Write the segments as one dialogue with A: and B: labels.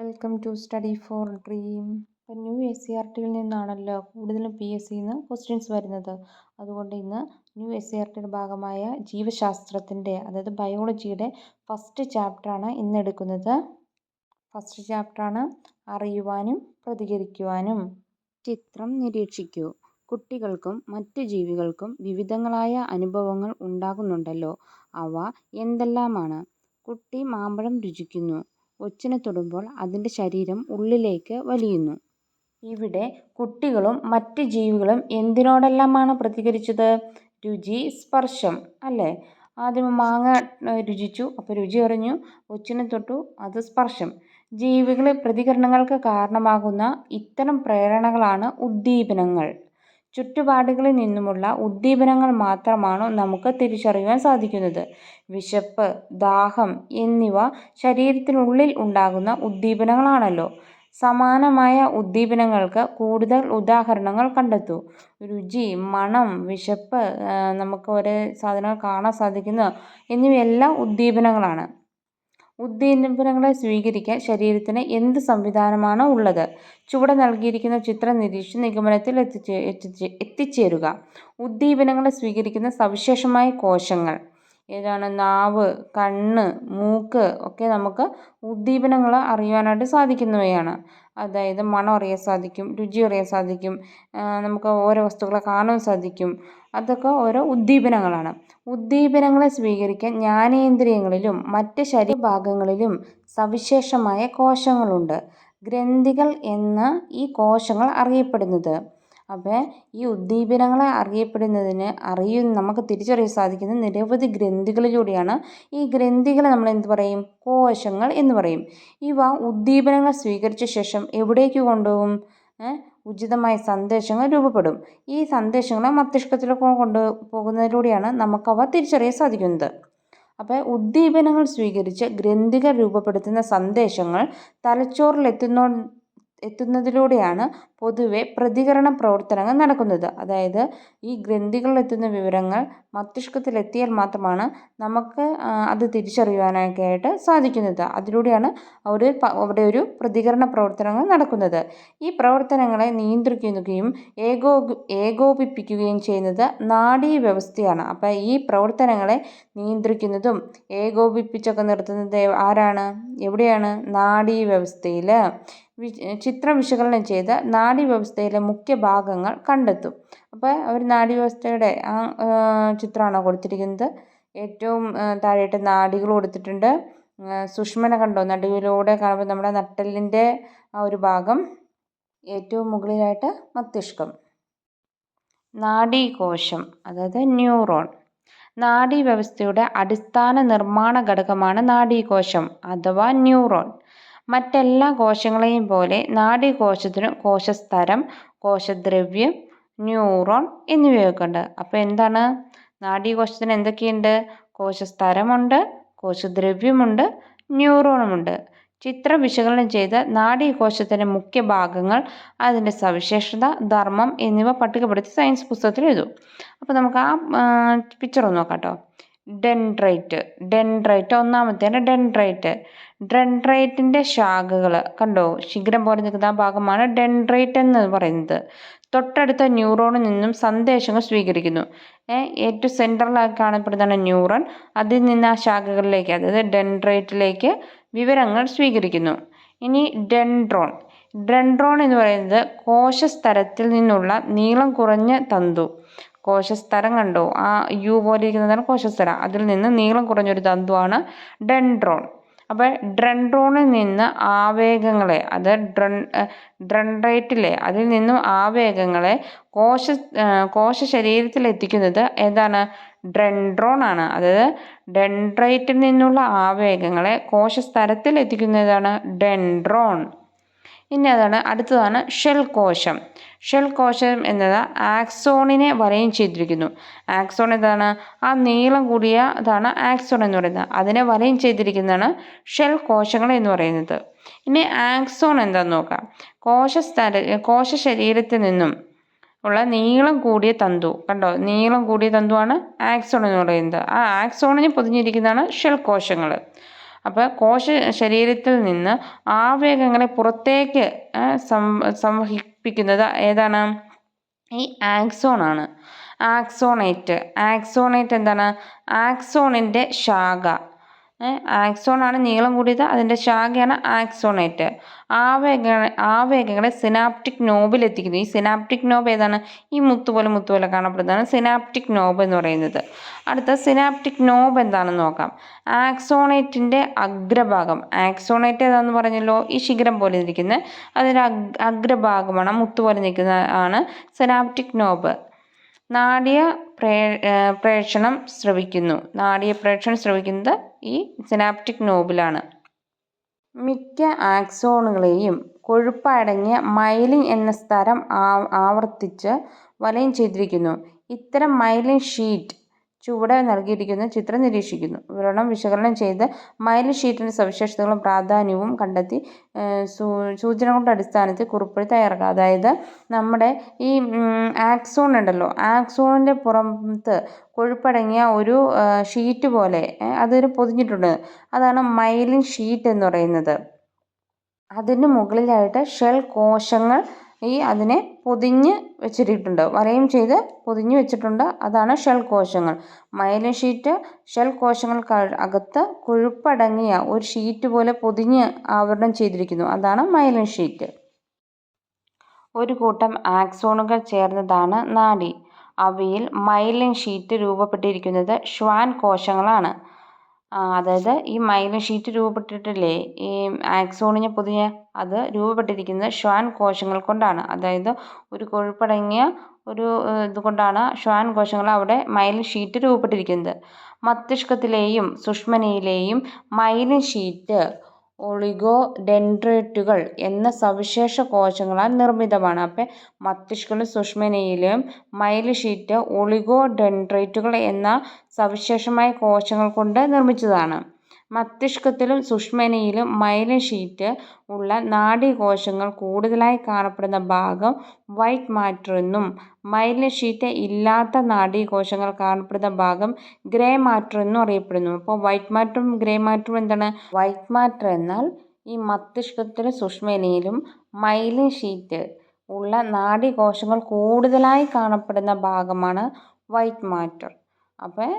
A: Welcome to study for dream ഇപ്പം new S C R ടിയിൽ നിന്നാണല്ലോ കൂടുതലും പി എസ് സിയിൽ നിന്ന് ക്വസ്റ്റ്യൻസ് വരുന്നത്. അതുകൊണ്ട് ഇന്ന് ന്യൂ എസ് സി ആർ ടിയുടെ ഭാഗമായ ജീവശാസ്ത്രത്തിന്റെ അതായത് ബയോളജിയുടെ ഫസ്റ്റ് ചാപ്റ്ററാണ് ഇന്ന് എടുക്കുന്നത്. ഫസ്റ്റ് ചാപ്റ്ററാണ് അറിയുവാനും പ്രതികരിക്കുവാനും. ചിത്രം നിരീക്ഷിക്കൂ. കുട്ടികൾക്കും മറ്റ് ജീവികൾക്കും വിവിധങ്ങളായ അനുഭവങ്ങൾ ഉണ്ടാകുന്നുണ്ടല്ലോ. അവ എന്തെല്ലാമാണ്? കുട്ടി മാമ്പഴം രുചിക്കുന്നു. ഒച്ചിനെ തൊടുമ്പോൾ അതിന്റെ ശരീരം ഉള്ളിലേക്ക് വലിയുന്നു. ഇവിടെ കുട്ടികളും മറ്റ് ജീവികളും എന്തിനോടെല്ലാമാണ് പ്രതികരിച്ചത്? രുചി സ്പർശം അല്ലേ? ആദ്യം മാങ്ങ രുചിച്ചു. അപ്പോൾ രുചി അറിഞ്ഞു. ഒച്ചിനെ തൊട്ടു അത് സ്പർശം. ജീവികളെ പ്രതികരണങ്ങൾക്ക് കാരണമാകുന്ന ഇത്തരം പ്രേരണകളാണ് ഉദ്ദീപനങ്ങൾ. ചുറ്റുപാടുകളിൽ നിന്നുമുള്ള ഉദ്ദീപനങ്ങൾ മാത്രമാണ് നമുക്ക് തിരിച്ചറിയുവാൻ സാധിക്കുന്നത്? വിശപ്പ് ദാഹം എന്നിവ ശരീരത്തിനുള്ളിൽ ഉണ്ടാകുന്ന ഉദ്ദീപനങ്ങളാണല്ലോ. സമാനമായ ഉദ്ദീപനങ്ങൾക്ക് കൂടുതൽ ഉദാഹരണങ്ങൾ കണ്ടെത്തൂ. രുചി മണം വിശപ്പ് നമുക്ക് ഒരേ സാധനങ്ങൾ കാണാൻ സാധിക്കുന്നു എന്നിവയെല്ലാം ഉദ്ദീപനങ്ങളാണ്. ഉദ്ദീപനങ്ങളെ സ്വീകരിക്കാൻ ശരീരത്തിന് എന്ത് സംവിധാനമാണ് ഉള്ളത്. ചുവടെ നൽകിയിരിക്കുന്ന ചിത്രം നിരീക്ഷിച്ച് നിഗമനത്തിൽ എത്തിച്ചേ എത്തിച്ചേ എത്തിച്ചേരുക. ഉദ്ദീപനങ്ങളെ സ്വീകരിക്കുന്ന സവിശേഷമായ കോശങ്ങൾ. ഏതാണ്? നാവ് കണ്ണ് മൂക്ക് ഒക്കെ നമുക്ക് ഉദ്ദീപനങ്ങൾ അറിയുവാനായിട്ട് സാധിക്കുന്നവയാണ്. അതായത് മണം അറിയാൻ സാധിക്കും രുചി അറിയാൻ സാധിക്കും നമുക്ക് ഓരോ വസ്തുക്കളെ കാണാൻ സാധിക്കും. അതൊക്കെ ഓരോ ഉദ്ദീപനങ്ങളാണ്. ഉദ്ദീപനങ്ങളെ സ്വീകരിക്കാൻ ജ്ഞാനേന്ദ്രിയങ്ങളിലും മറ്റ് ശരീരഭാഗങ്ങളിലും സവിശേഷമായ കോശങ്ങളുണ്ട്. ഗ്രന്ഥികൾ എന്ന് ഈ കോശങ്ങൾ അറിയപ്പെടുന്നത്. അപ്പോൾ ഈ ഉദ്ദീപനങ്ങളെ അറിയപ്പെടുന്നതിന് അറിയും നമുക്ക് തിരിച്ചറിയാൻ സാധിക്കുന്ന നിരവധി ഗ്രന്ഥികളിലൂടെയാണ് ഈ ഗ്രന്ഥികളെ നമ്മൾ എന്ത് പറയും? കോശങ്ങൾ എന്ന് പറയും. ഇവ ഉദ്ദീപനങ്ങൾ സ്വീകരിച്ച ശേഷം എവിടേക്ക് കൊണ്ടുപോകും? ഉചിതമായ സന്ദേശങ്ങൾ രൂപപ്പെടും. ഈ സന്ദേശങ്ങളെ മസ്തിഷ്കത്തിലേക്ക് കൊണ്ടു പോകുന്നതിലൂടെയാണ് നമുക്കവ തിരിച്ചറിയാൻ സാധിക്കുന്നത്. അപ്പോൾ ഉദ്ദീപനങ്ങൾ സ്വീകരിച്ച് ഗ്രന്ഥികൾ രൂപപ്പെടുത്തുന്ന സന്ദേശങ്ങൾ തലച്ചോറിൽ എത്തുന്നോ എത്തുന്നതിലൂടെയാണ് പൊതുവെ പ്രതികരണ പ്രവർത്തനങ്ങൾ നടക്കുന്നത്. അതായത് ഈ ഗ്രന്ഥികളിലെത്തുന്ന വിവരങ്ങൾ മസ്തിഷ്കത്തിലെത്തിയാൽ മാത്രമാണ് നമുക്ക് അത് തിരിച്ചറിയുവാനൊക്കെ ആയിട്ട് സാധിക്കുന്നത്. അതിലൂടെയാണ് ഒരു അവിടെ ഒരു പ്രതികരണ പ്രവർത്തനങ്ങൾ നടക്കുന്നത്. ഈ പ്രവർത്തനങ്ങളെ നിയന്ത്രിക്കുകയും ഏകോ ഏകോപിപ്പിക്കുകയും ചെയ്യുന്നത് നാഡീ വ്യവസ്ഥയാണ്. അപ്പോൾ ഈ പ്രവർത്തനങ്ങളെ നിയന്ത്രിക്കുന്നതും ഏകോപിപ്പിച്ചൊക്കെ നിർത്തുന്നത് ആരാണ്? എവിടെയാണ്? നാഡീ വ്യവസ്ഥയിൽ ചിത്രം വിശകലനം ചെയ്ത് നാഡീവ്യവസ്ഥയിലെ മുഖ്യ ഭാഗങ്ങൾ കണ്ടെത്തും. അപ്പോൾ അവർ നാഡീവ്യവസ്ഥയുടെ ആ ചിത്രമാണ് കൊടുത്തിരിക്കുന്നത്? ഏറ്റവും താഴെയായിട്ട് നാഡികൾ കൊടുത്തിട്ടുണ്ട്. സുഷ്മന കണ്ടോ? നടുവിലൂടെ കാണുമ്പോൾ നമ്മുടെ നട്ടലിന്റെ ആ ഒരു ഭാഗം. ഏറ്റവും മുകളിലായിട്ട് മസ്തിഷ്കം. നാഡീകോശം അതായത് ന്യൂറോൺ. നാഡീവ്യവസ്ഥയുടെ അടിസ്ഥാന നിർമ്മാണ ഘടകമാണ് നാഡീകോശം അഥവാ ന്യൂറോൺ. മറ്റെല്ലാ കോശങ്ങളെയും പോലെ നാഡീകോശത്തിനും കോശസ്തരം കോശദ്രവ്യം ന്യൂറോൺ എന്നിവയൊക്കെ ഉണ്ട് അപ്പോൾ എന്താണ് നാഡീകോശത്തിന് എന്തൊക്കെയുണ്ട്? കോശസ്തരമുണ്ട് കോശദ്രവ്യമുണ്ട് ന്യൂറോണുമുണ്ട്. ചിത്രം വിശകലനം ചെയ്ത് നാഡീകോശത്തിന്റെ മുഖ്യ ഭാഗങ്ങൾ അതിന്റെ സവിശേഷത ധർമ്മം എന്നിവ പട്ടികപ്പെടുത്തി സയൻസ് പുസ്തകത്തിൽ എഴുതും. അപ്പോൾ നമുക്ക് ആ പിക്ചർ ഒന്ന് നോക്കാം കേട്ടോ. ഡെൻഡ്രൈറ്റ്. ഡെൻഡ്രൈറ്റ് ഒന്നാമത്തേന് ഡെൻഡ്രൈറ്റ്. ഡെൻഡ്രൈറ്റിന്റെ ശാഖകൾ കണ്ടോ? ശിഖരം പോലെ നിൽക്കുന്ന ആ ഭാഗമാണ് ഡെൻഡ്രൈറ്റ് എന്ന് പറയുന്നത്. തൊട്ടടുത്ത ന്യൂറോണിൽ നിന്നും സന്ദേശങ്ങൾ സ്വീകരിക്കുന്നു. ഏറ്റവും സെൻട്രലായി കാണപ്പെടുന്നതാണ് ന്യൂറോൺ. അതിൽ നിന്ന് ആ ശാഖകളിലേക്ക് അതായത് ഡെൻഡ്രൈറ്റിലേക്ക് വിവരങ്ങൾ സ്വീകരിക്കുന്നു. ഇനി ഡെൻഡ്രോൺ. ഡെൻഡ്രോൺ എന്ന് പറയുന്നത് കോശസ്തരത്തിൽ നിന്നുള്ള നീളം കുറഞ്ഞ തന്തു. കോശസ്തരം കണ്ടോ? ആ യു പോലെ ഇരിക്കുന്നതാണ് കോശസ്തരം. അതിൽ നിന്ന് നീളം കുറഞ്ഞൊരു തന്തുവാണ് ഡെൻഡ്രോൺ. അപ്പോൾ ഡ്രൺഡ്രോണിൽ നിന്ന് ആവേഗങ്ങളെ അത് ഡ്രൺ ഡ്രൺഡ്രൈറ്റിലെ അതിൽ നിന്നും ആവേഗങ്ങളെ കോശ കോശ ശരീരത്തിൽ എത്തിക്കുന്നത് ഏതാണ്? ഡ്രൺഡ്രോൺ ആണ്. അതായത് ഡെൻഡ്രൈറ്റിൽ നിന്നുള്ള ആവേഗങ്ങളെ കോശ സ്ഥലത്തിൽ എത്തിക്കുന്നതാണ് ഡെൻഡ്രോൺ. ഇനി അതാണ് അടുത്തതാണ് ഷെൽ കോശം. ഷെൽ കോശം എന്നത് ആക്സോണിനെ വലയം ചെയ്തിരിക്കുന്നു. ആക്സോൺ എന്താണ്? ആ നീളം കൂടിയ ഇതാണ് ആക്സോൺ എന്ന് പറയുന്നത്. അതിനെ വലയം ചെയ്തിരിക്കുന്നതാണ് ഷെൽ കോശങ്ങൾ എന്ന് പറയുന്നത്. ഇനി ആക്സോൺ എന്താന്ന് നോക്കാം. കോശസ്ഥല കോശ ശരീരത്തിൽ നിന്നും ഉള്ള നീളം കൂടിയ തന്തു. കണ്ടോ? നീളം കൂടിയ തന്തുവാണ് ആക്സോൺ എന്ന് പറയുന്നത്. ആ ആക്സോണിന് പൊതിഞ്ഞിരിക്കുന്നതാണ് ഷെൽ കോശങ്ങൾ. അപ്പോൾ കോശ ശരീരത്തിൽ നിന്ന് ആവേഗങ്ങളെ പുറത്തേക്ക് സംവഹിപ്പിക്കുന്നത് ഏതാണ്? ഈ ആക്സോൺ ആണ്. ആക്സോണേറ്റ്. ആക്സോണേറ്റ് എന്താണ്? ആക്സോണിന്റെ ശാഖ. ആക്സോണാണ് നീളം കൂടിയത്. അതിന്റെ ശാഖയാണ് ആക്സോണേറ്റ് ആവേഗ ആവേഗങ്ങളെ സിനാപ്റ്റിക് നോബിൽ എത്തിക്കുന്നു. ഈ സിനാപ്റ്റിക് നോബ് ഏതാണ്? ഈ മുത്തുപോലെ മുത്തുപോലെ മുത്ത് പോലെ കാണപ്പെടുന്നതാണ് സിനാപ്റ്റിക് നോബ് എന്ന് പറയുന്നത്. അടുത്ത സിനാപ്റ്റിക് നോബ് എന്താണെന്ന് നോക്കാം. ആക്സോണേറ്റിന്റെ അഗ്രഭാഗം. ആക്സോണേറ്റ് ഏതാണെന്ന് പറഞ്ഞല്ലോ? ഈ ശിഖരം പോലെ ഇരിക്കുന്നത് അതിന്റെ അഗ്രഭാഗമാണ് മുത്തുപോലെ നിൽക്കുന്ന ആണ് സിനാപ്റ്റിക് നോബ് നാഡീയ പ്രേ പ്രേക്ഷണം ശ്രവിക്കുന്നു. നാഡീയ പ്രേക്ഷണം ശ്രവിക്കുന്നത് ഈ സിനാപ്റ്റിക് നോബിലാണ്. മിക്ക ആക്സോണുകളെയും കൊഴുപ്പടങ്ങിയ മൈലിൻ എന്ന സ്ഥലം ആവർത്തിച്ച് വലയം ചെയ്തിരിക്കുന്നു. ഇത്തരം മൈലിൻ ഷീറ്റ് ചുവടെ നൽകിയിരിക്കുന്ന ചിത്രം നിരീക്ഷിക്കുന്നു. വിവരണം വിശകലനം ചെയ്ത് മൈൽ ഷീറ്റിന്റെ സവിശേഷതകളും പ്രാധാന്യവും കണ്ടെത്തി സൂചനകളുടെ അടിസ്ഥാനത്തിൽ കുറിപ്പ് തയ്യാറാക്കുക. അതായത് നമ്മുടെ ഈ ആക്സോൺ ഉണ്ടല്ലോ. ആക്സോണിന്റെ പുറത്ത് കൊഴുപ്പടങ്ങിയ ഒരു ഷീറ്റ് പോലെ അതൊരു പൊതിഞ്ഞിട്ടുണ്ട്. അതാണ് മൈലിൻ ഷീറ്റ് എന്ന് പറയുന്നത്. അതിന് മുകളിലായിട്ട് ഷെൽ കോശങ്ങൾ ഈ അതിനെ പൊതിഞ്ഞ് വെച്ചിട്ടുണ്ട് വലയം ചെയ്ത് പൊതിഞ്ഞ് വെച്ചിട്ടുണ്ട്. അതാണ് ഷെൽ കോശങ്ങൾ. മൈലിൻ ഷീറ്റ് ഷെൽ കോശങ്ങൾക്ക് അകത്ത് കൊഴുപ്പടങ്ങിയ ഒരു ഷീറ്റ് പോലെ പൊതിഞ്ഞ് ആവരണം ചെയ്തിരിക്കുന്നു. അതാണ് മൈലിൻ ഷീറ്റ്. ഒരു കൂട്ടം ആക്സോണുകൾ ചേർന്നതാണ് നാഡി. അവയിൽ മൈലിൻ ഷീറ്റ് രൂപപ്പെട്ടിരിക്കുന്നത് ഷ്വാൻ കോശങ്ങളാണ്. അതായത് ഈ മൈലിൻ ഷീറ്റ് രൂപപ്പെട്ടിട്ടില്ലേ ഈ ആക്സോണിനെ പുതിയ അത് രൂപപ്പെട്ടിരിക്കുന്നത് ഷ്വാൻ കോശങ്ങൾ കൊണ്ടാണ്. അതായത് ഒരു കൊഴുപ്പടങ്ങിയ ഒരു ഇതുകൊണ്ടാണ് ഷ്വാൻ കോശങ്ങൾ അവിടെ മൈലിൻ ഷീറ്റ് രൂപപ്പെട്ടിരിക്കുന്നത്. മസ്തിഷ്കത്തിലെയും സുഷ്മനയിലെയും മൈലിൻ ഷീറ്റ് ഒളിഗോഡെൻഡ്രൈറ്റുകൾ എന്ന സവിശേഷ കോശങ്ങളാൽ നിർമ്മിതമാണ്. അപ്പം മസ്തിഷ്കത്തിലും സുഷ്മനയിലും മൈൽ ഷീറ്റ് ഒളിഗോഡെൻഡ്രൈറ്റുകൾ എന്ന സവിശേഷമായ കോശങ്ങൾ കൊണ്ട് നിർമ്മിച്ചതാണ്. മസ്തിഷ്കത്തിലും സുഷുമ്നയിലും മൈലിൻ ഷീറ്റ് ഉള്ള നാഡീകോശങ്ങൾ കൂടുതലായി കാണപ്പെടുന്ന ഭാഗം വൈറ്റ് മാറ്റർ എന്നും മൈലിൻ ഷീറ്റ് ഇല്ലാത്ത നാഡീകോശങ്ങൾ കാണപ്പെടുന്ന ഭാഗം ഗ്രേ മാറ്റർ എന്നും അറിയപ്പെടുന്നു. അപ്പോൾ വൈറ്റ് മാറ്ററും ഗ്രേ മാറ്ററും എന്താണ്? വൈറ്റ് മാറ്റർ എന്നാൽ ഈ മസ്തിഷ്കത്തിലും സുഷുമ്നയിലും മൈലിൻ ഷീറ്റ് ഉള്ള നാഡീകോശങ്ങൾ കൂടുതലായി കാണപ്പെടുന്ന ഭാഗമാണ് വൈറ്റ് മാറ്റർ അപ്പോൾ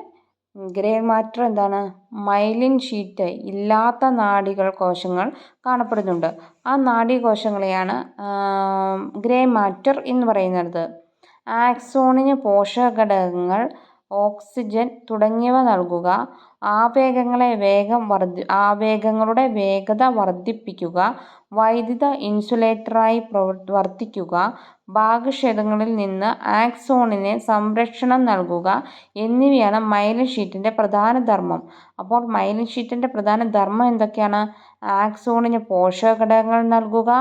A: ഗ്രേ മാറ്റർ എന്താണ് മൈലിൻ ഷീറ്റ് ഇല്ലാത്ത നാഡികൾ കോശങ്ങൾ കാണപ്പെടുന്നുണ്ട്. ആ നാഡീകോശങ്ങളെയാണ് ഗ്രേ മാറ്റർ എന്ന് പറയുന്നത്. ആക്സോണിന് പോഷകഘടകങ്ങൾ ഓക്സിജൻ തുടങ്ങിയവ നൽകുക. ആവേഗങ്ങളെ വേഗം വർദ്ധി ആവേഗങ്ങളുടെ വേഗത വർദ്ധിപ്പിക്കുക വൈദ്യുത ഇൻസുലേറ്ററായി പ്രവർത്തിക്കുക ഭാഗക്ഷതങ്ങളിൽ നിന്ന് ആക്സോണിന് സംരക്ഷണം നൽകുക എന്നിവയാണ് മൈലിൻ ഷീറ്റിന്റെ പ്രധാന ധർമ്മം. അപ്പോൾ മൈലിൻ ഷീറ്റിന്റെ പ്രധാന ധർമ്മം എന്തൊക്കെയാണ്? ആക്സോണിന് പോഷകഘടകങ്ങൾ നൽകുക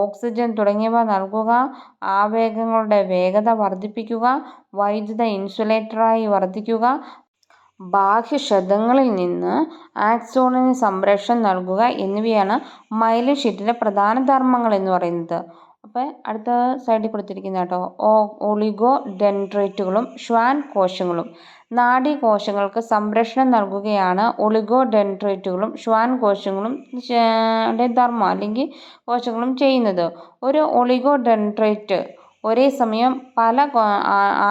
A: ഓക്സിജൻ തുടങ്ങിയവ നൽകുക ആവേഗങ്ങളുടെ വേഗത വർദ്ധിപ്പിക്കുക വൈദ്യുത ഇൻസുലേറ്ററായി വർത്തിക്കുക ബാഹ്യക്ഷതങ്ങളിൽ നിന്ന് ആക്സോണിന് സംരക്ഷണം നൽകുക എന്നിവയാണ് മൈലിൻ ഷീറ്റിന്റെ പ്രധാന ധർമ്മങ്ങൾ എന്ന് പറയുന്നത്. അപ്പോൾ അടുത്ത സൈഡിൽ കൊടുത്തിരിക്കുന്ന കേട്ടോ ഓ ഒളിഗോ ഡെൻഡ്രൈറ്റുകളും ഷ്വാൻ കോശങ്ങളും നാഡീകോശങ്ങൾക്ക് സംരക്ഷണം നൽകുകയാണ് ഒളിഗോ ഡെൻഡ്രൈറ്റുകളും ഷ്വാൻ കോശങ്ങളും ധർമ്മം അല്ലെങ്കിൽ കോശങ്ങളും ചെയ്യുന്നത്. ഒരു ഒളിഗോഡെൻഡ്രൈറ്റ് ഒരേ സമയം പല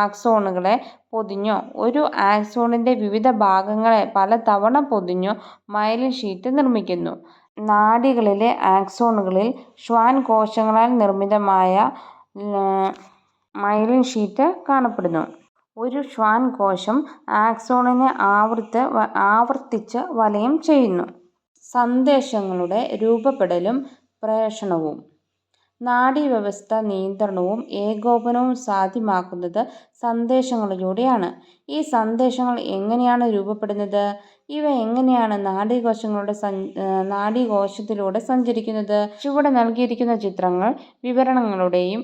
A: ആക്സോണുകളെ പൊതിഞ്ഞോ. ഒരു ആക്സോണിന്റെ വിവിധ ഭാഗങ്ങളെ പലതവണ പൊതിഞ്ഞോ മൈലിൻ ഷീറ്റ് നിർമ്മിക്കുന്നു. നാഡികളിലെ ആക്സോണുകളിൽ ഷ്വാൻ കോശങ്ങളാൽ നിർമ്മിതമായ മൈലിൻ ഷീറ്റ് കാണപ്പെടുന്നു. ഒരു ഷ്വാൻ കോശം ആക്സോണിനെ ആവർത്ത് ആവർത്തിച്ച് വലയം ചെയ്യുന്നു. സന്ദേശങ്ങളുടെ രൂപപ്പെടലും പ്രേഷണവും. നാഡീവ്യവസ്ഥ നിയന്ത്രണവും ഏകോപനവും സാധ്യമാക്കുന്നത് സന്ദേശങ്ങളിലൂടെയാണ്. ഈ സന്ദേശങ്ങൾ എങ്ങനെയാണ് രൂപപ്പെടുന്നത്? ഇവ എങ്ങനെയാണ് നാഡീകോശങ്ങളുടെ നാഡീകോശത്തിലൂടെ സഞ്ചരിക്കുന്നത്? ചുവടെ നൽകിയിരിക്കുന്ന ചിത്രങ്ങൾ വിവരണങ്ങളുടെയും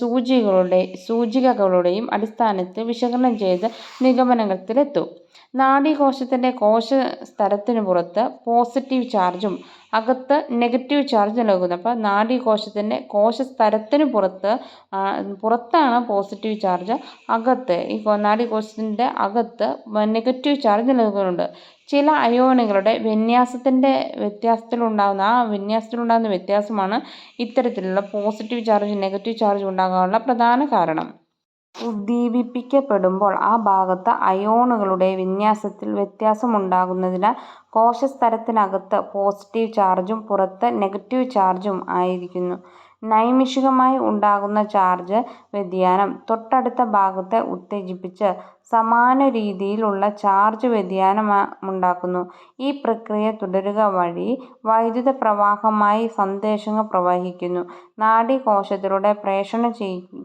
A: സൂചികളുടെ സൂചികകളുടെയും അടിസ്ഥാനത്തിൽ വിശകലനം ചെയ്ത് നിഗമനത്തിലെത്തും നാഡീകോശത്തിന്റെ കോശസ്തരത്തിനു പുറത്ത് പോസിറ്റീവ് ചാർജും അകത്ത് നെഗറ്റീവ് ചാർജ് നൽകുന്നു അപ്പോൾ നാഡീകോശത്തിന്റെ കോശസ്തരത്തിന് പുറത്ത് പുറത്താണ് പോസിറ്റീവ് ചാർജ് അകത്ത് ഈ നാഡീകോശത്തിന്റെ അകത്ത് നെഗറ്റീവ് ചാർജ് നൽകുന്നുണ്ട് ചില അയോണുകളുടെ വിന്യാസത്തിന്റെ വ്യത്യാസത്തിലുണ്ടാകുന്ന ആ വിന്യാസത്തിലുണ്ടാകുന്ന വ്യത്യാസമാണ് ഇത്തരത്തിലുള്ള പോസിറ്റീവ് ചാർജ് നെഗറ്റീവ് ചാർജ് ഉണ്ടാകാനുള്ള പ്രധാന കാരണം. ഉദ്ദീപിപ്പിക്കപ്പെടുമ്പോൾ ആ ഭാഗത്ത് അയോണുകളുടെ വിന്യാസത്തിൽ വ്യത്യാസമുണ്ടാകുന്നതിനാൽ കോശസ്തരത്തിനകത്ത് പോസിറ്റീവ് ചാർജും പുറത്ത് നെഗറ്റീവ് ചാർജും ആയിരിക്കുന്നു. നൈമിഷികമായി ഉണ്ടാകുന്ന ചാർജ് വ്യതിയാനം തൊട്ടടുത്ത ഭാഗത്തെ ഉത്തേജിപ്പിച്ച് സമാന രീതിയിലുള്ള ചാർജ് വ്യതിയാനമുണ്ടാക്കുന്നു. ഈ പ്രക്രിയ തുടരുക വഴി വൈദ്യുത പ്രവാഹമായി സന്ദേശങ്ങൾ പ്രവഹിക്കുന്നു. നാഡീകോശത്തിലൂടെ പ്രേഷണം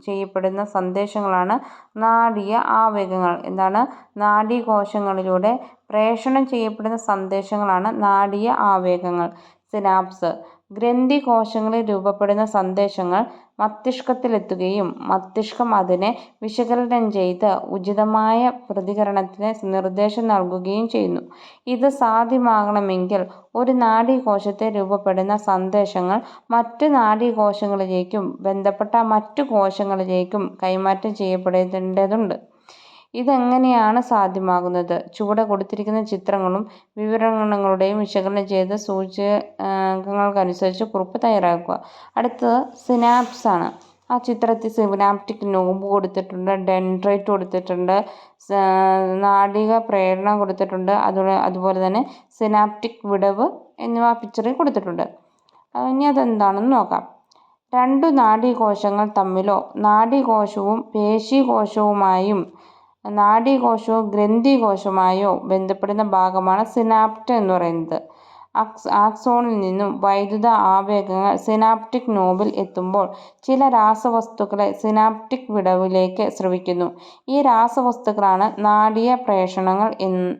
A: ചെയ്യപ്പെടുന്ന സന്ദേശങ്ങളാണ് നാഡീയ ആവേഗങ്ങൾ. എന്താണ്? നാഡീകോശങ്ങളിലൂടെ പ്രേഷണം ചെയ്യപ്പെടുന്ന സന്ദേശങ്ങളാണ് നാഡീയ ആവേഗങ്ങൾ. സിനാപ്സ് ഗ്രന്ഥികോശങ്ങളിൽ രൂപപ്പെടുന്ന സന്ദേശങ്ങൾ മസ്തിഷ്കത്തിലെത്തുകയും മസ്തിഷ്കം അതിനെ വിശകലനം ചെയ്ത് ഉചിതമായ പ്രതികരണത്തിന് നിർദ്ദേശം നൽകുകയും ചെയ്യുന്നു. ഇത് സാധ്യമാകണമെങ്കിൽ ഒരു നാഡീകോശത്തിൽ രൂപപ്പെടുന്ന സന്ദേശങ്ങൾ മറ്റ് നാഡീകോശങ്ങളിലേക്കും ബന്ധപ്പെട്ട മറ്റു കോശങ്ങളിലേക്കും കൈമാറ്റം ചെയ്യപ്പെടേണ്ടതുണ്ട്. ഇതെങ്ങനെയാണ് സാധ്യമാകുന്നത്? ചുവടെ കൊടുത്തിരിക്കുന്ന ചിത്രങ്ങളും വിവരണങ്ങളുടെയും വിശകലനം ചെയ്ത് സൂചകങ്ങൾക്കനുസരിച്ച് കുറിപ്പ് തയ്യാറാക്കുക. അടുത്തത് സിനാപ്സ് ആണ്. ആ ചിത്രത്തിൽ സിനാപ്റ്റിക് നോബ് കൊടുത്തിട്ടുണ്ട്. ഡെൻഡ്രൈറ്റ് കൊടുത്തിട്ടുണ്ട്. നാടിക പ്രേരണ കൊടുത്തിട്ടുണ്ട്. അതുപോലെ തന്നെ സിനാപ്റ്റിക് വിടവ് എന്നിവ പിക്ചറിൽ കൊടുത്തിട്ടുണ്ട്. ഇനി അതെന്താണെന്ന് നോക്കാം. രണ്ടു നാഡീകോശങ്ങൾ തമ്മിലോ നാഡീകോശവും പേശീകോശവുമായും നാഡീകോശവും ഗ്രന്ഥികോശവുമായോ ബന്ധപ്പെടുന്ന ഭാഗമാണ് സിനാപ്റ്റ് എന്ന് പറയുന്നത്. ആക്സോണിൽ നിന്നും വൈദ്യുത ആവേഗങ്ങൾ സിനാപ്റ്റിക് നോബിൽ എത്തുമ്പോൾ ചില രാസവസ്തുക്കളെ സിനാപ്റ്റിക് വിടവിലേക്ക് ശ്രവിക്കുന്നു ഈ രാസവസ്തുക്കളാണ് നാഡീയ പ്രേഷണങ്ങൾ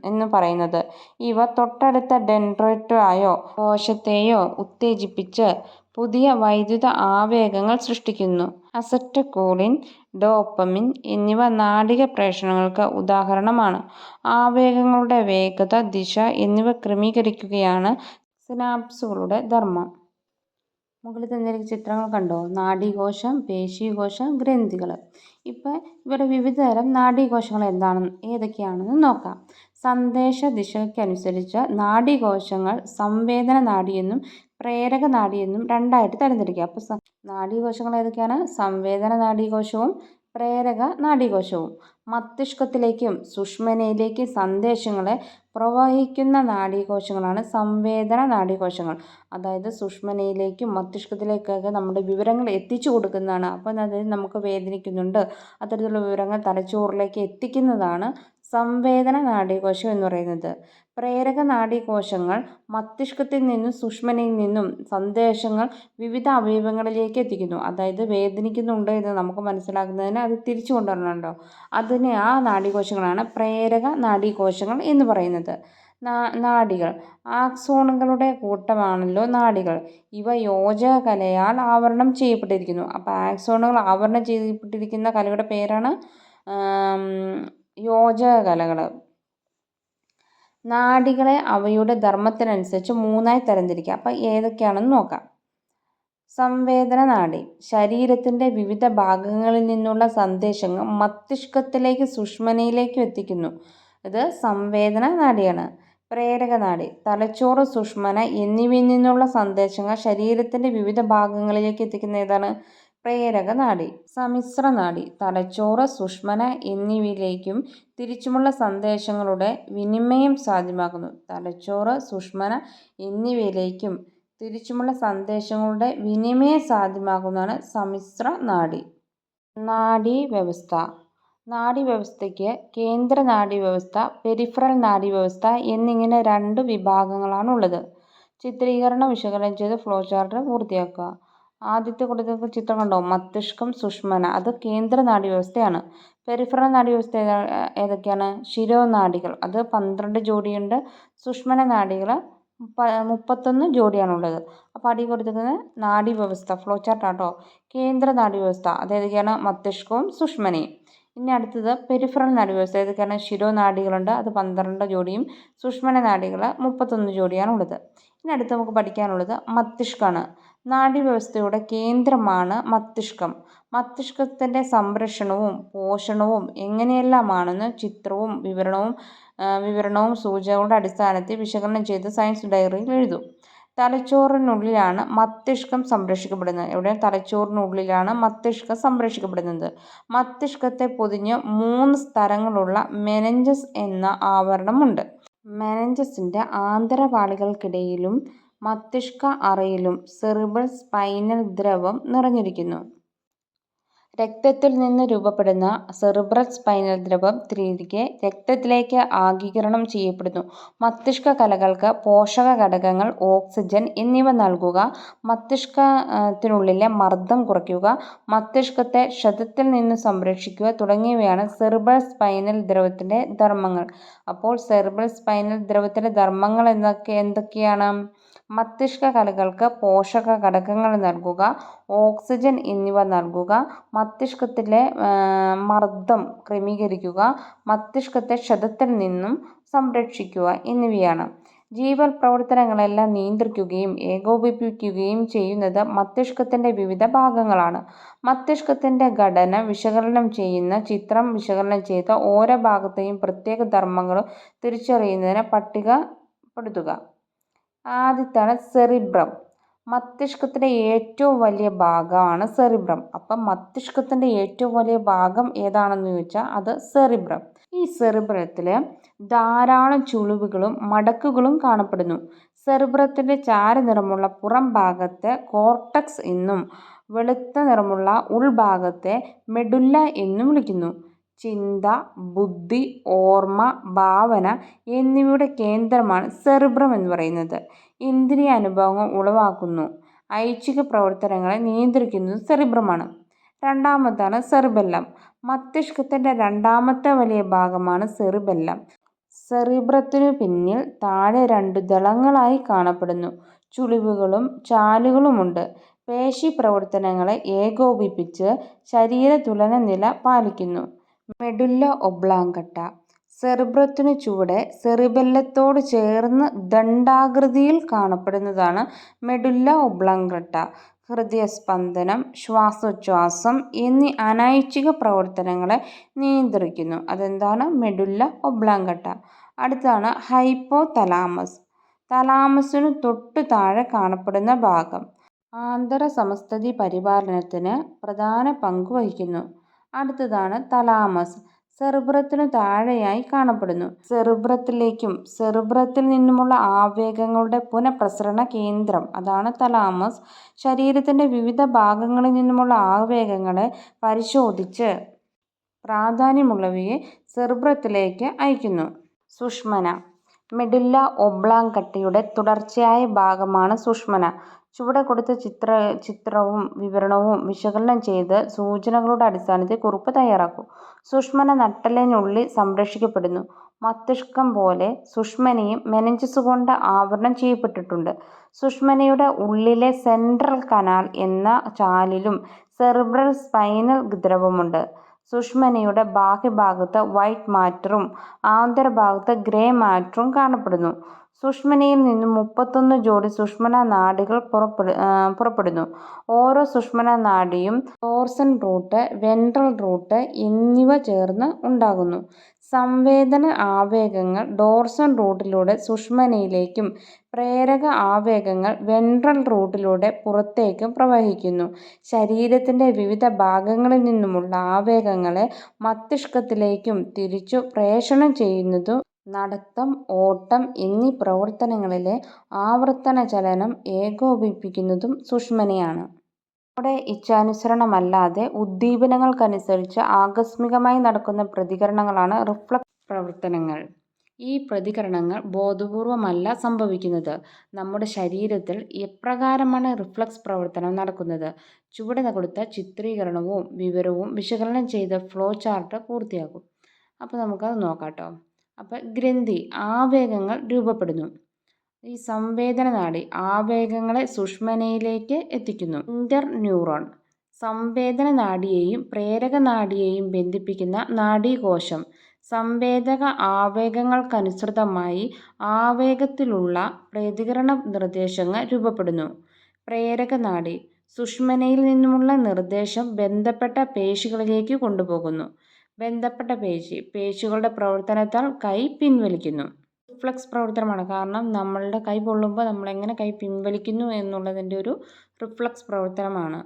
A: എന്ന് പറയുന്നത്. ഇവ തൊട്ടടുത്ത ഡെൻഡ്രൈറ്റായ കോശത്തെയോ ഉത്തേജിപ്പിച്ച് പുതിയ വൈദ്യുത ആവേഗങ്ങൾ സൃഷ്ടിക്കുന്നു. അസറ്റക്കോളിൻ ഡോപ്പമിൻ എന്നിവ നാഡിക പ്രേഷണങ്ങൾക്ക് ഉദാഹരണമാണ്. ആവേഗങ്ങളുടെ വേഗത, ദിശ എന്നിവ ക്രമീകരിക്കുകയാണ് സിനാപ്സുകളുടെ ധർമ്മം. മുകളിൽ തന്നിരിക്കുന്ന ചിത്രങ്ങൾ കണ്ടോ? നാഡീകോശം, പേശീകോശം, ഗ്രന്ഥികൾ. ഇപ്പം ഇവിടെ വിവിധതരം നാഡീകോശങ്ങൾ ഏതൊക്കെയാണെന്ന് നോക്കാം. സന്ദേശ ദിശയ്ക്കനുസരിച്ച് നാഡീകോശങ്ങൾ സംവേദന നാഡിയെന്നും പ്രേരക നാഡിയെന്നും രണ്ടായിട്ട് തരംതിരിക്കുക അപ്പോൾ നാഡീകോശങ്ങൾ ഏതൊക്കെയാണ്? സംവേദന നാഡീകോശവും പ്രേരക നാഡീകോശവും. മസ്തിഷ്കത്തിലേക്കും സുഷ്മനയിലേക്കും സന്ദേശങ്ങളെ പ്രവഹിക്കുന്ന നാഡീകോശങ്ങളാണ് സംവേദന നാഡീകോശങ്ങൾ. അതായത് സുഷ്മനയിലേക്കും മസ്തിഷ്കത്തിലേക്കൊക്കെ നമ്മുടെ വിവരങ്ങൾ എത്തിച്ചു കൊടുക്കുന്നതാണ്. അപ്പോൾ അത് നമുക്ക് വേദനിക്കുന്നുണ്ട്, അത്തരത്തിലുള്ള വിവരങ്ങൾ തലച്ചോറിലേക്ക് എത്തിക്കുന്നതാണ് സംവേദന നാഡീകോശം എന്ന് പറയുന്നത്. പ്രേരക നാഡീകോശങ്ങൾ മസ്തിഷ്കത്തിൽ നിന്നും സുഷ്മനയിൽ നിന്നും സന്ദേശങ്ങൾ വിവിധ അവയവങ്ങളിലേക്ക് എത്തിക്കുന്നു. അതായത് വേദനിക്കുന്നുണ്ട് എന്ന് നമുക്ക് മനസ്സിലാക്കുന്നതിന് അത് തിരിച്ചു കൊണ്ടുവരണമല്ലോ. അതിന് ആ നാഡീകോശങ്ങളാണ് പ്രേരക നാഡീകോശങ്ങൾ എന്ന് പറയുന്നത്. നാഡികൾ ആക്സോണുകളുടെ കൂട്ടമാണല്ലോ നാഡികൾ. ഇവ യോജക കലയാൽ ആവരണം ചെയ്യപ്പെട്ടിരിക്കുന്നു. അപ്പോൾ ആക്സോണുകൾ ആവരണം ചെയ്യപ്പെട്ടിരിക്കുന്ന കലയുടെ പേരാണ് യോജക കലകൾ. നാഡികളെ അവയുടെ ധർമ്മത്തിനനുസരിച്ച് മൂന്നായി തരംതിരിക്കാം. അപ്പോൾ ഏതൊക്കെയാണെന്ന് നോക്കാം. സംവേദന നാഡി ശരീരത്തിന്റെ വിവിധ ഭാഗങ്ങളിൽ നിന്നുള്ള സന്ദേശങ്ങൾ മസ്തിഷ്കത്തിലേക്ക് സുഷ്മനയിലേക്ക് എത്തിക്കുന്നു. ഇത് സംവേദന നാഡിയാണ്. പ്രേരക നാഡി തലച്ചോറ്, സുഷ്മന എന്നിവയിൽ നിന്നുള്ള സന്ദേശങ്ങൾ ശരീരത്തിന്റെ വിവിധ ഭാഗങ്ങളിലേക്ക് എത്തിക്കുന്ന ഏതാണ്? പ്രേരക നാഡി. സമ്മിശ്ര നാഡി തലച്ചോറ്, സുഷ്മന എന്നിവയിലേക്കും തിരിച്ചുമുള്ള സന്ദേശങ്ങളുടെ വിനിമയം സാധ്യമാക്കുന്നു. തലച്ചോറ്, സുഷ്മന എന്നിവയിലേക്കും തിരിച്ചുമുള്ള സന്ദേശങ്ങളുടെ വിനിമയം സാധ്യമാക്കുന്നതാണ് സമ്മിശ്ര നാഡി. നാഡി വ്യവസ്ഥ നാഡി വ്യവസ്ഥയ്ക്ക് കേന്ദ്ര നാഡി വ്യവസ്ഥ പെരിഫറൽ നാഡി വ്യവസ്ഥ എന്നിങ്ങനെ രണ്ട് വിഭാഗങ്ങളാണുള്ളത്. ചിത്രീകരണം വിശകലനം ചെയ്ത് ഫ്ലോചാർട്ട് പൂർത്തിയാക്കുക. ആദ്യത്തെ കൊടുത്ത ചിത്രം കണ്ടോ? മസ്തിഷ്കം, സുഷ്മന അത് കേന്ദ്ര നാഡീവ്യവസ്ഥയാണ്. പെരിഫറൽ നാഡീവ്യവസ്ഥ ഏതൊക്കെയാണ്? ശിരോനാഡികൾ അത് പന്ത്രണ്ട് ജോഡിയുണ്ട്. സുഷ്മന നാഡികൾ മുപ്പത്തൊന്ന് ജോഡിയാണുള്ളത്. അപ്പോൾ അടി കൊടുത്തിരിക്കുന്നത് നാഡീവ്യവസ്ഥ ആട്ടോ കേന്ദ്ര നാഡീവ്യവസ്ഥ അതേതൊക്കെയാണ്? മസ്തിഷ്കവും സുഷ്മനയും ഇനി അടുത്തത് പെരിഫറൽ നാഡി വ്യവസ്ഥ ഏതൊക്കെയാണ്? ശിരോനാഡികളുണ്ട് അത് പന്ത്രണ്ട് ജോഡിയും സുഷ്മന നാഡികൾ മുപ്പത്തൊന്ന് ജോഡിയാണുള്ളത്. ഇനി അടുത്ത് നമുക്ക് പഠിക്കാനുള്ളത് മസ്തിഷ്കമാണ്. നാഡീവ്യവസ്ഥയുടെ കേന്ദ്രമാണ് മസ്തിഷ്കം. മസ്തിഷ്കത്തിന്റെ സംരക്ഷണവും പോഷണവും എങ്ങനെയെല്ലാമാണെന്ന് ചിത്രവും വിവരണവും വിവരണവും സൂചനകളുടെ അടിസ്ഥാനത്തിൽ വിശകലനം ചെയ്ത് സയൻസ് ഡയറിയിൽ എഴുതും തലച്ചോറിനുള്ളിലാണ് മസ്തിഷ്കം സംരക്ഷിക്കപ്പെടുന്നത്. എവിടെ? തലച്ചോറിനുള്ളിലാണ് മസ്തിഷ്കം സംരക്ഷിക്കപ്പെടുന്നത്. മസ്തിഷ്കത്തെ പൊതിഞ്ഞ് മൂന്ന് സ്തരങ്ങളുള്ള മെനഞ്ചസ് എന്ന ആവരണമുണ്ട്. മെനഞ്ചസിന്റെ ആന്തരപാളികൾക്കിടയിലും മസ്തിഷ്ക അറയിലും സെറിബ്രൽ സ്പൈനൽ ദ്രവം നിറഞ്ഞിരിക്കുന്നു. രക്തത്തിൽ നിന്ന് രൂപപ്പെടുന്ന സെറിബ്രൽ സ്പൈനൽ ദ്രവം തിരികെ രക്തത്തിലേക്ക് ആഗിരണം ചെയ്യപ്പെടുന്നു. മസ്തിഷ്ക കലകൾക്ക് പോഷക ഘടകങ്ങൾ ഓക്സിജൻ എന്നിവ നൽകുക, മസ്തിഷ്കത്തിനുള്ളിലെ മർദ്ദം കുറയ്ക്കുക, മസ്തിഷ്കത്തെ ക്ഷതത്തിൽ നിന്ന് സംരക്ഷിക്കുക തുടങ്ങിയവയാണ് സെറിബ്രൽ സ്പൈനൽ ദ്രവത്തിന്റെ ധർമ്മങ്ങൾ. അപ്പോൾ സെറിബ്രൽ സ്പൈനൽ ദ്രവത്തിന്റെ ധർമ്മങ്ങൾ എന്തൊക്കെയാണ്? മസ്തിഷ്ക കലകൾക്ക് പോഷക ഘടകങ്ങൾ നൽകുക, ഓക്സിജൻ എന്നിവ നൽകുക, മസ്തിഷ്കത്തിലെ മർദ്ദം ക്രമീകരിക്കുക, മസ്തിഷ്കത്തെ ക്ഷതത്തിൽ നിന്നും സംരക്ഷിക്കുക എന്നിവയാണ്. ജീവൽ പ്രവർത്തനങ്ങളെല്ലാം നിയന്ത്രിക്കുകയും ഏകോപിപ്പിക്കുകയും ചെയ്യുന്നത് മസ്തിഷ്കത്തിന്റെ വിവിധ ഭാഗങ്ങളാണ്. മസ്തിഷ്കത്തിന്റെ ഘടന വിശകലനം ചെയ്യുന്ന ചിത്രം വിശകലനം ചെയ്ത ഓരോ ഭാഗത്തെയും പ്രത്യേക ധർമ്മങ്ങളും തിരിച്ചറിയുന്നതിന് പട്ടികപ്പെടുത്തുക. ആദ്യത്തേത് സെറിബ്രം. മസ്തിഷ്കത്തിലെ ഏറ്റവും വലിയ ഭാഗമാണ് സെറിബ്രം. അപ്പം മസ്തിഷ്കത്തിന്റെ ഏറ്റവും വലിയ ഭാഗം ഏതാണെന്ന് ചോദിച്ചാൽ അത് സെറിബ്രം. ഈ സെറിബ്രത്തിൽ ധാരാളം ചുളിവുകളും മടക്കുകളും കാണപ്പെടുന്നു. സെറിബ്രത്തിന്റെ ചാരനിറമുള്ള പുറംഭാഗത്തെ കോർട്ടക്സ് എന്നും വെളുത്ത നിറമുള്ള ഉൾഭാഗത്തെ മെഡുല്ല എന്നും വിളിക്കുന്നു. ചിന്ത, ബുദ്ധി, ഓർമ്മ, ഭാവന എന്നിവയുടെ കേന്ദ്രമാണ് സെറിബ്രം എന്ന് പറയുന്നത്. ഇന്ദ്രിയ അനുഭവങ്ങൾ ഉളവാക്കുന്നു ഐച്ഛിക പ്രവർത്തനങ്ങളെ നിയന്ത്രിക്കുന്നത് സെറിബ്രമാണ്. രണ്ടാമത്തേത് സെറിബെല്ലം. മസ്തിഷ്കത്തിന്റെ രണ്ടാമത്തെ വലിയ ഭാഗമാണ് സെറിബെല്ലം. സെറിബ്രത്തിനു പിന്നിൽ താഴെ രണ്ട് ദളങ്ങളായി കാണപ്പെടുന്നു. ചുളിവുകളും ചാലുകളുമുണ്ട്. പേശി പ്രവർത്തനങ്ങളെ ഏകോപിപ്പിച്ച് ശരീരത്തുലനനില പാലിക്കുന്നു. മെഡുല്ല ഒബ്ലാങ്കട്ട സെറിബ്രത്തിനു ചുവടെ സെറിബെല്ലത്തോട് ചേർന്ന് ദണ്ഡാകൃതിയിൽ കാണപ്പെടുന്നതാണ് മെഡുല്ല ഒബ്ലാങ്കട്ട ഹൃദയസ്പന്ദനം, ശ്വാസോച്ഛ്വാസം എന്നീ അനൈച്ഛിക പ്രവർത്തനങ്ങളെ നിയന്ത്രിക്കുന്നു. അതെന്താണ്? മെഡുല്ല ഒബ്ലാങ്കട്ട അടുത്താണ് ഹൈപ്പോ തലാമസ് തലാമസിനു തൊട്ടു താഴെ കാണപ്പെടുന്ന ഭാഗം. ആന്തരസംസ്ഥിതി പരിപാലനത്തിന് പ്രധാന പങ്ക് വഹിക്കുന്നു. അടുത്തതാണ് തലാമസ്. സെറിബ്രത്തിനു താഴെയായി കാണപ്പെടുന്നു. സെറിബ്രത്തിലേക്കും സെറിബ്രത്തിൽ നിന്നുമുള്ള ആവേഗങ്ങളുടെ പുനഃപ്രസരണ കേന്ദ്രം. അതാണ് തലാമസ്. ശരീരത്തിന്റെ വിവിധ ഭാഗങ്ങളിൽ നിന്നുമുള്ള ആവേഗങ്ങളെ പരിശോധിച്ച് പ്രാധാന്യമുള്ളവയെ സെറിബ്രത്തിലേക്ക് അയക്കുന്നു. സുഷ്മന മെഡുല്ല ഒബ്ലാങ്കട്ടിയുടെ തുടർച്ചയായ ഭാഗമാണ് സുഷുമ്ന. ചുവടെ കൊടുത്ത ചിത്ര ചിത്രവും വിവരണവും വിശകലനം ചെയ്ത് സൂചനകളുടെ അടിസ്ഥാനത്തിൽ കുറിപ്പ് തയ്യാറാക്കൂ. സുഷ്മന നട്ടലിനുള്ളിൽ സംരക്ഷിക്കപ്പെടുന്നു. മസ്തിഷ്കം പോലെ സുഷ്മനയും മെനഞ്ചസ് കൊണ്ട് ആവരണം ചെയ്യപ്പെട്ടിട്ടുണ്ട്. സുഷ്മനയുടെ ഉള്ളിലെ സെൻട്രൽ കനാൽ എന്ന ചാലിലും സെറിബ്രൽ സ്പൈനൽ ദ്രവമുണ്ട്. സുഷുമ്നയുടെ ബാഹ്യഭാഗത്ത് വൈറ്റ് മാറ്ററും ആന്തരഭാഗത്ത് ഗ്രേ മാറ്ററും കാണപ്പെടുന്നു. സുഷ്മനയിൽ നിന്നും മുപ്പത്തൊന്ന് ജോഡി സുഷ്മന നാഡികൾ പുറപ്പെടുന്നു. ഓരോ സുഷ്മന നാഡിയും ഡോർസൽ റൂട്ട്, വെൻട്രൽ റൂട്ട് എന്നിവ ചേർന്ന് ഉണ്ടാകുന്നു. സംവേദന ആവേഗങ്ങൾ ഡോർസൽ റൂട്ടിലൂടെ സുഷുമ്നയിലേക്കും പ്രേരക ആവേഗങ്ങൾ വെൻട്രൽ റൂട്ടിലൂടെ പുറത്തേക്കും പ്രവഹിക്കുന്നു. ശരീരത്തിന്റെ വിവിധ ഭാഗങ്ങളിൽ നിന്നുമുള്ള ആവേഗങ്ങളെ മസ്തിഷ്കത്തിലേക്കും തിരിച്ചു പ്രേഷണം ചെയ്യുന്നതു നടത്തം, ഓട്ടം എന്നീ പ്രവർത്തനങ്ങളിലെ ആവർത്തന ചലനം ഏകോപിപ്പിക്കുന്നതും സുഷുമ്നയാണ്. നമ്മുടെ ഇച്ഛാനുസരണമല്ലാതെ ഉദ്ദീപനങ്ങൾക്കനുസരിച്ച് ആകസ്മികമായി നടക്കുന്ന പ്രതികരണങ്ങളാണ് റിഫ്ലക്സ് പ്രവർത്തനങ്ങൾ. ഈ പ്രതികരണങ്ങൾ ബോധപൂർവമല്ല സംഭവിക്കുന്നത്. നമ്മുടെ ശരീരത്തിൽ എപ്രകാരമാണ് റിഫ്ലക്സ് പ്രവർത്തനം നടക്കുന്നത്? ചുവടെ കൊടുത്ത ചിത്രീകരണവും വിവരവും വിശകലനം ചെയ്ത ഫ്ലോ ചാർട്ട് പൂർത്തിയാക്കൂ. അപ്പോൾ നമുക്കത് നോക്കാം കേട്ടോ അപ്പോൾ ഗ്രന്ഥി. ആവേഗങ്ങൾ രൂപപ്പെടുന്നു. ഈ സംവേദന നാഡി ആവേഗങ്ങളെ സുഷ്മനയിലേക്ക് എത്തിക്കുന്നു. Inter neuron സംവേദന ഇന്റർന്യൂറോൺ. പ്രേരക നാഡിയെയും ബന്ധിപ്പിക്കുന്ന നാഡീകോശം. സംവേദക ആവേഗങ്ങൾക്കനുസൃതമായി ആവേഗത്തിലുള്ള പ്രതികരണ നിർദ്ദേശങ്ങൾ രൂപപ്പെടുന്നു. പ്രേരക നാഡി സുഷ്മനയിൽ നിന്നുമുള്ള നിർദ്ദേശം ബന്ധപ്പെട്ട പേശികളിലേക്ക് കൊണ്ടുപോകുന്നു. ബന്ധപ്പെട്ട പേശി പേശികളുടെ പ്രവർത്തനത്താൽ കൈ പിൻവലിക്കുന്നു. റിഫ്ലക്സ് പ്രവർത്തനമാണ്. കാരണം നമ്മളുടെ കൈ പൊള്ളുമ്പോൾ നമ്മളെങ്ങനെ കൈ പിൻവലിക്കുന്നു എന്നുള്ളതിന്റെ ഒരു റിഫ്ലക്സ് പ്രവർത്തനമാണ്.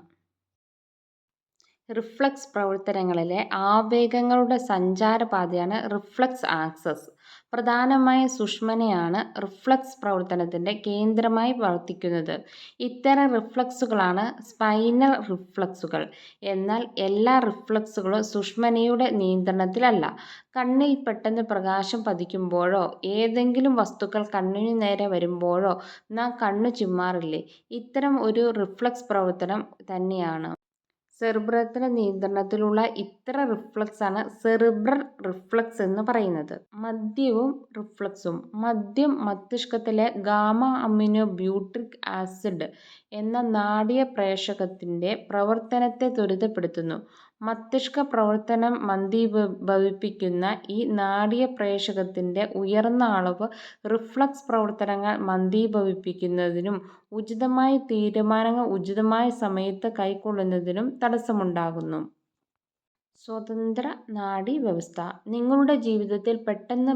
A: റിഫ്ലക്സ് പ്രവർത്തനങ്ങളിലെ ആവേഗങ്ങളുടെ സഞ്ചാരപാതയാണ് റിഫ്ലക്സ് ആക്സസ്. പ്രധാനമായും സുഷ്മനയാണ് റിഫ്ലക്സ് പ്രവർത്തനത്തിന്റെ കേന്ദ്രമായി പ്രവർത്തിക്കുന്നത്. ഇത്തരം റിഫ്ലക്സുകളാണ് സ്പൈനൽ റിഫ്ലക്സുകൾ. എന്നാൽ എല്ലാ റിഫ്ലക്സുകളും സുഷ്മനയുടെ നിയന്ത്രണത്തിലല്ല. കണ്ണിൽ പെട്ടെന്ന് പ്രകാശം പതിക്കുമ്പോഴോ ഏതെങ്കിലും വസ്തുക്കൾ കണ്ണിനു നേരെ വരുമ്പോഴോ നാം കണ്ണു ചിമ്മാറില്ലേ, ഇത്തരം ഒരു റിഫ്ലക്സ് പ്രവർത്തനം തന്നെയാണ്. സെറിബ്രത്തിന്റെ നിയന്ത്രണത്തിലുള്ള ഇത്തര റിഫ്ലക്സ് ആണ് സെറിബ്രൽ റിഫ്ലക്സ് എന്ന് പറയുന്നത്. മദ്യവും റിഫ്ലക്സും മദ്യം മസ്തിഷ്കത്തിലെ ഗാമ അമിനോ ബ്യൂട്രിക് ആസിഡ് എന്ന നാഡീപ്രേഷകത്തിന്റെ പ്രവർത്തനത്തെ ത്വരിതപ്പെടുത്തുന്നു. മസ്തിഷ്ക പ്രവർത്തനം മന്ദീഭവിപ്പിക്കുന്ന ഈ നാഡീപ്രേഷകത്തിന്റെ ഉയർന്ന അളവ് റിഫ്ലക്സ് പ്രവർത്തനങ്ങൾ മന്ദീഭവിപ്പിക്കുന്നതിനും ഉചിതമായ തീരുമാനങ്ങൾ ഉചിതമായ സമയത്ത് കൈക്കൊള്ളുന്നതിനും തടസ്സമുണ്ടാക്കുന്നു. സ്വതന്ത്ര നാഡീവ്യവസ്ഥ നിങ്ങളുടെ ജീവിതത്തിൽ പെട്ടെന്ന്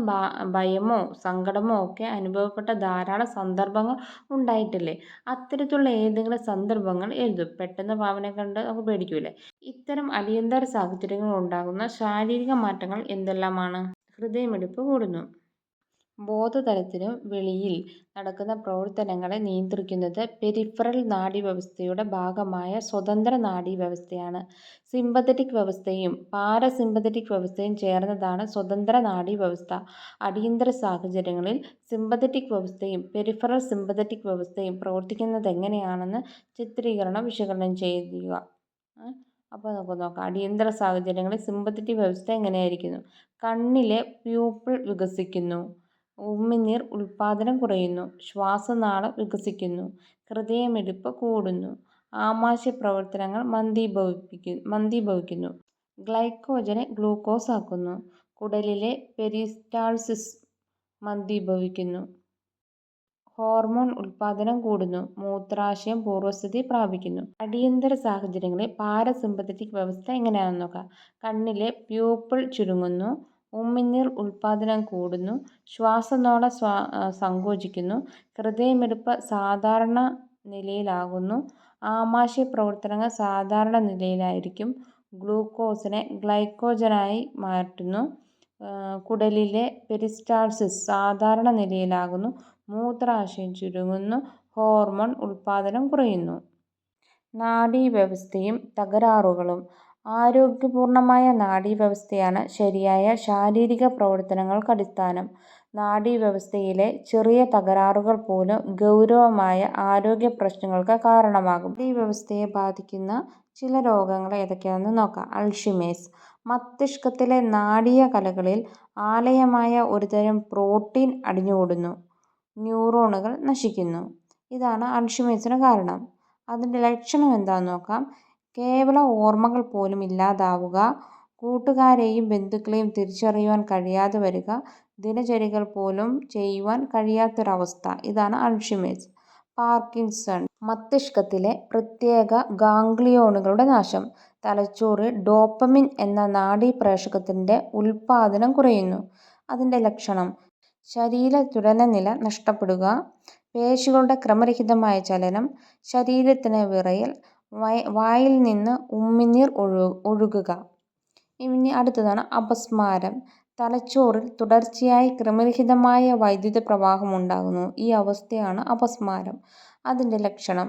A: ഭയമോ സങ്കടമോ ഒക്കെ അനുഭവപ്പെട്ട ധാരാളം സന്ദർഭങ്ങൾ ഉണ്ടായിട്ടില്ലേ. അത്തരത്തിലുള്ള ഏതെങ്കിലും സന്ദർഭങ്ങൾ എഴുതും പെട്ടെന്ന് ഭാവന കണ്ട് നമുക്ക് പേടിക്കൂലേ. ഇത്തരം അടിയന്തര സാഹചര്യങ്ങൾ ഉണ്ടാകുന്ന ശാരീരിക മാറ്റങ്ങൾ എന്തെല്ലാമാണ്. ഹൃദയമിടിപ്പ് കൂടുന്നു. ബോധതലത്തിനു വെളിയിൽ നടക്കുന്ന പ്രവർത്തനങ്ങളെ നിയന്ത്രിക്കുന്നത് പെരിഫറൽ നാഡീവ്യവസ്ഥയുടെ ഭാഗമായ സ്വതന്ത്ര നാഡീവ്യവസ്ഥയാണ്. സിമ്പഥറ്റിക് വ്യവസ്ഥയും പാരസിമ്പഥറ്റിക് വ്യവസ്ഥയും ചേർന്നതാണ് സ്വതന്ത്ര നാഡീവ്യവസ്ഥ. അടിയന്തര സാഹചര്യങ്ങളിൽ സിമ്പഥറ്റിക് വ്യവസ്ഥയും പെരിഫറൽ സിമ്പഥറ്റിക് വ്യവസ്ഥയും പ്രവർത്തിക്കുന്നത് പ്രവർത്തിക്കുന്നതെങ്ങനെയാണെന്ന് ചിത്രീകരണം വിശകലനം ചെയ്യുക. അപ്പോൾ നമുക്ക് നോക്കാം. അടിയന്തര സാഹചര്യങ്ങളിൽ സിമ്പഥറ്റിക് വ്യവസ്ഥ എങ്ങനെയായിരിക്കുന്നു. കണ്ണിലെ പ്യൂപ്പിൾ വികസിക്കുന്നു. ഉമിനീർ ഉത്പാദനം കുറയുന്നു. ശ്വാസനാളം വികസിക്കുന്നു. ഹൃദയമിടിപ്പ് കൂടുന്നു. ആമാശയപ്രവർത്തനങ്ങൾ മന്ദീഭവിക്കുന്നു. ഗ്ലൈക്കോജനെ ഗ്ലൂക്കോസ് ആക്കുന്നു. കുടലിലെ പെരിസ്റ്റാൾസിസ് മന്ദീഭവിക്കുന്നു. ഹോർമോൺ ഉത്പാദനം കൂടുന്നു. മൂത്രാശയം പൂർവസ്ഥിതി പ്രാപിക്കുന്നു. അടിയന്തര സാഹചര്യങ്ങളിൽ പാരസിമ്പത്തറ്റിക് വ്യവസ്ഥ എങ്ങനെയാണെന്ന് നോക്കാം. കണ്ണിലെ പ്യൂപ്പിൾ ചുരുങ്ങുന്നു. ഉമിനീർ ഉത്പാദനം കൂടുന്നു. ശ്വാസനാള സങ്കോചിക്കുന്നു. ഹൃദയമിടിപ്പ് സാധാരണ നിലയിലാകുന്നു. ആമാശയ പ്രവർത്തനങ്ങൾ സാധാരണ നിലയിലായിരിക്കും. ഗ്ലൂക്കോസിനെ ഗ്ലൈക്കോജനായി മാറ്റുന്നു. കുടലിലെ പെരിസ്റ്റാൾസിസ് സാധാരണ നിലയിലാകുന്നു. മൂത്രാശയം ചുരുങ്ങുന്നു. ഹോർമോൺ ഉത്പാദനം കുറയുന്നു. നാഡീവ്യവസ്ഥയും തകരാറുകളും ആരോഗ്യപൂർണമായ നാഡീവ്യവസ്ഥയാണ് ശരിയായ ശാരീരിക പ്രവർത്തനങ്ങൾക്കടിസ്ഥാനം. നാഡീവ്യവസ്ഥയിലെ ചെറിയ തകരാറുകൾ പോലും ഗൗരവമായ ആരോഗ്യ പ്രശ്നങ്ങൾക്ക് കാരണമാകും. നാഡീവ്യവസ്ഥയെ ബാധിക്കുന്ന ചില രോഗങ്ങൾ ഏതൊക്കെയാണെന്ന് നോക്കാം. അൽഷിമേഴ്സ്. മസ്തിഷ്കത്തിലെ നാഡീകലകളിൽ ആലയമായ ഒരുതരം പ്രോട്ടീൻ അടിഞ്ഞുകൂടുന്നു. ന്യൂറോണുകൾ നശിക്കുന്നു. ഇതാണ് അൾഷീമേഴ്സിന് കാരണം. അതിന്റെ ലക്ഷണം എന്താണെന്ന് നോക്കാം. കേവല ഓർമ്മകൾ പോലും ഇല്ലാതാവുക. കൂട്ടുകാരെയും ബന്ധുക്കളെയും തിരിച്ചറിയുവാൻ കഴിയാതെ വരിക. ദിനചര്യകൾ പോലും ചെയ്യുവാൻ കഴിയാത്തൊരവസ്ഥ. ഇതാണ് അൾഷീമേഴ്സ്. പാർക്കിൻസൺ മസ്തിഷ്കത്തിലെ പ്രത്യേക ഗാംഗ്ലിയോണുകളുടെ നാശം. തലച്ചോറിൽ ഡോപ്പമിൻ എന്ന നാഡീപ്രേഷകത്തിന്റെ ഉത്പാദനം കുറയുന്നു. അതിന്റെ ലക്ഷണം ശരീര ശരീരചലനനില നഷ്ടപ്പെടുക. പേശികളുടെ ക്രമരഹിതമായ ചലനം. ശരീരത്തിന് വിറയൽ. വായിൽ നിന്ന് ഉമിനീർ ഒഴുകുക. ഇനി അടുത്തതാണ് അപസ്മാരം. തലച്ചോറിൽ തുടർച്ചയായി ക്രമരഹിതമായ വൈദ്യുത പ്രവാഹം വൈദ്യുതപ്രവാഹമുണ്ടാകുന്നു. ഈ അവസ്ഥയാണ് അപസ്മാരം. അതിന്റെ ലക്ഷണം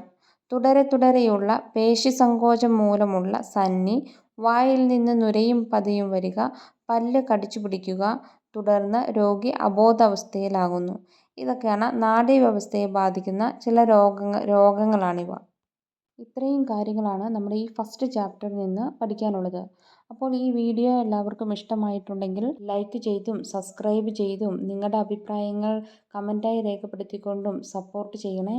A: തുടരെ തുടരെയുള്ള പേശി സങ്കോചം മൂലമുള്ള സന്നി. വായിൽ നിന്ന് നുരയും പതയും വരിക. പല്ല് കടിച്ചു പിടിക്കുക തുടർന്ന് രോഗി അബോധാവസ്ഥയിലാകുന്നു. ഇതൊക്കെയാണ് നാഡീവ്യവസ്ഥയെ ബാധിക്കുന്ന ചില രോഗങ്ങളാണിവ. ഇത്രയും കാര്യങ്ങളാണ് നമ്മുടെ ഈ ഫസ്റ്റ് ചാപ്റ്ററിൽ നിന്ന് പഠിക്കാനുള്ളത്. അപ്പോൾ ഈ വീഡിയോ എല്ലാവർക്കും ഇഷ്ടമായിട്ടുണ്ടെങ്കിൽ ലൈക്ക് ചെയ്തും സബ്സ്ക്രൈബ് ചെയ്തും നിങ്ങളുടെ അഭിപ്രായങ്ങൾ കമന്റായി രേഖപ്പെടുത്തിക്കൊണ്ടും സപ്പോർട്ട് ചെയ്യണേ.